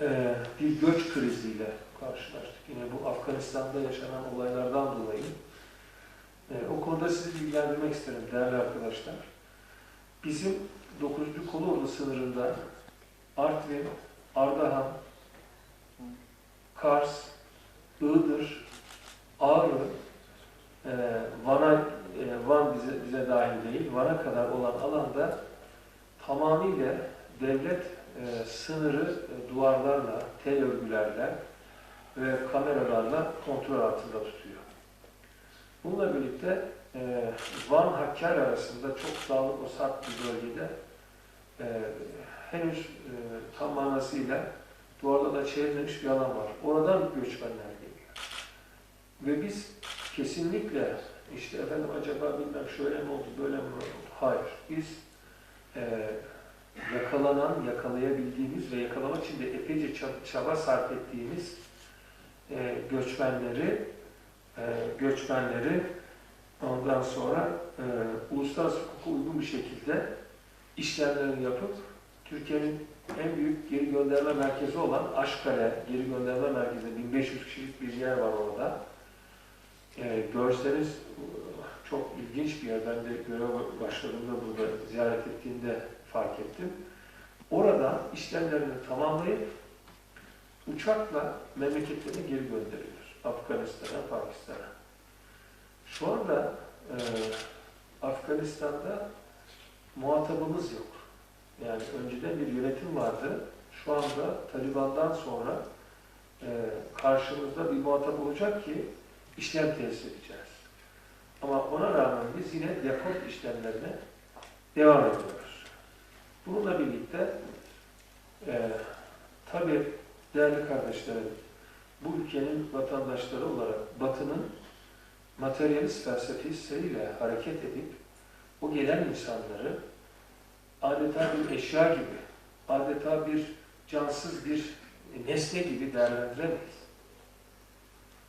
e, bir göç kriziyle karşılaştık. Yine bu Afganistan'da yaşanan olaylardan dolayı. E, o konuda sizi bilgilendirmek isterim değerli arkadaşlar. Bizim 9. Kolordu sınırında Artvin, Ardahan, Kars, Iğdır, Ağrı, e, Van'a, e, Van bize, bize dahil değil, Van'a kadar olan alanda tamamıyla devlet e, sınırı e, duvarlarla, tel örgülerle ve kameralarla kontrol altında tutuyor. Bununla birlikte e, Van Hakkari arasında çok dağlık o sarp bir bölgede e, henüz e, tam manasıyla duvarlarla çevrilmiş bir alan var. Oradan göçmenler geliyor. Ve biz kesinlikle işte efendim acaba bilmem şöyle mi oldu, böyle mi oldu? Hayır. Biz e, yakalanan, yakalayabildiğimiz ve yakalamak için de epeyce ça- çaba sarf ettiğimiz e, göçmenleri e, göçmenleri ondan sonra e, uluslararası hukuka uygun bir şekilde işlemlerini yapıp Türkiye'nin en büyük geri gönderme merkezi olan Aşkale geri gönderme merkezi 1500 kişilik bir yer var orada. E, görseniz çok ilginç bir yer. Ben de görev başladığımda burada ziyaret ettiğimde fark ettim. Orada işlemlerini tamamlayıp uçakla memleketlerine geri gönderiyor. Afganistan'a, Pakistan'a. Şu anda e, Afganistan'da muhatabımız yok. Yani önceden bir yönetim vardı. Şu anda Taliban'dan sonra e, karşımızda bir muhatap olacak ki işlem tesis edeceğiz. Ama ona rağmen biz yine deport işlemlerine devam ediyoruz. Bununla birlikte e, tabii değerli kardeşlerim, bu ülkenin vatandaşları olarak Batı'nın materyalist felsefesiyle hareket edip o gelen insanları adeta bir eşya gibi, adeta bir cansız bir nesne gibi değerlendiremeyiz.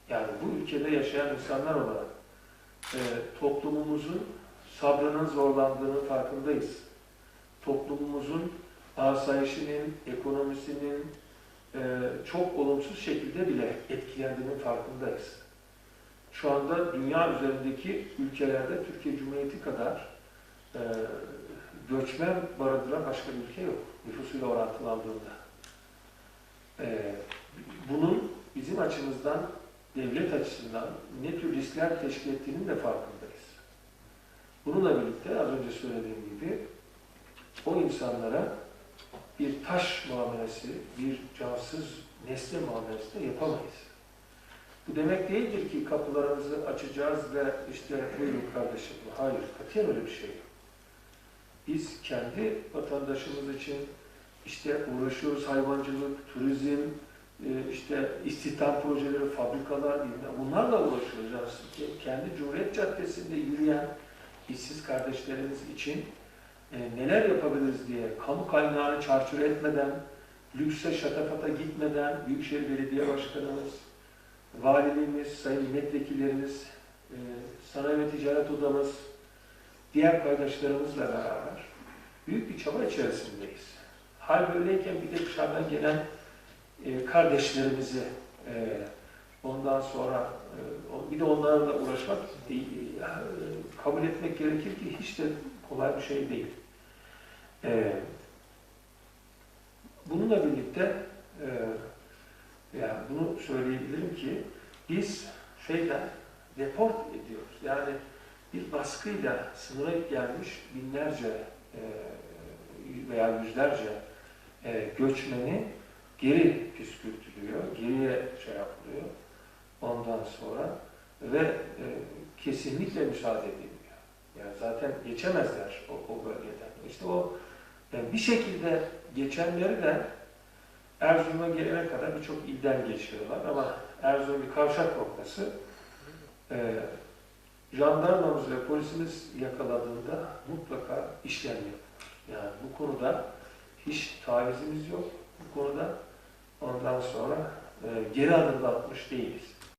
Yani bu ülkede yaşayan insanlar olarak e, toplumumuzun sabrının zorlandığını farkındayız. Toplumumuzun asayişinin, ekonomisinin e, çok olumsuz şekilde bile etkilendiğinin farkındayız. Şu anda dünya üzerindeki ülkelerde Türkiye Cumhuriyeti kadar e, göçmen barındıran başka bir ülke yok nüfusuyla orantılandığında. E, bunun bizim açımızdan, devlet açısından ne tür riskler teşkil ettiğinin de farkındayız. Bununla birlikte az önce söylediğim insanlara bir taş muamelesi, bir cansız nesne muamelesi de yapamayız. Bu demek değildir ki kapılarımızı açacağız ve işte buyurun kardeşim. Hayır, katiyen öyle bir şey yok. Biz kendi vatandaşımız için işte uğraşıyoruz hayvancılık, turizm, e, işte istihdam projeleri, fabrikalar, bunlarla uğraşıyoruz. Yani kendi Cumhuriyet Caddesi'nde yürüyen işsiz kardeşlerimiz için e, neler yapabiliriz diye kamu kaynağını çarçur etmeden, lükse şatafata gitmeden Büyükşehir Belediye Başkanımız, valiliğimiz, sayın milletvekillerimiz, e, sanayi ve ticaret odamız, diğer paydaşlarımızla beraber büyük bir çaba içerisindeyiz. Hal böyleyken bir de dışarıdan gelen e, kardeşlerimizi ondan sonra bir de onlarla uğraşmak kabul etmek gerekir ki hiç de kolay bir şey değil. E, bununla birlikte e, yani bunu söyleyebilirim ki biz şeyden deport ediyoruz. Yani bir baskıyla sınıra gelmiş binlerce e, veya yüzlerce e, göçmeni geri püskürtülüyor, geriye şey yapılıyor ondan sonra ve e, kesinlikle müsaade edilmiyor. Yani zaten geçemezler o, o bölgeden. İşte o yani bir şekilde geçenleri de Erzurum'a gelene kadar birçok ilden geçiyorlar ama Erzurum bir kavşak noktası. E, jandarmamız ve polisimiz yakaladığında mutlaka işlem yapıyor. Yani bu konuda hiç tavizimiz yok. Bu konuda ondan sonra e, geri adım da atmış değiliz.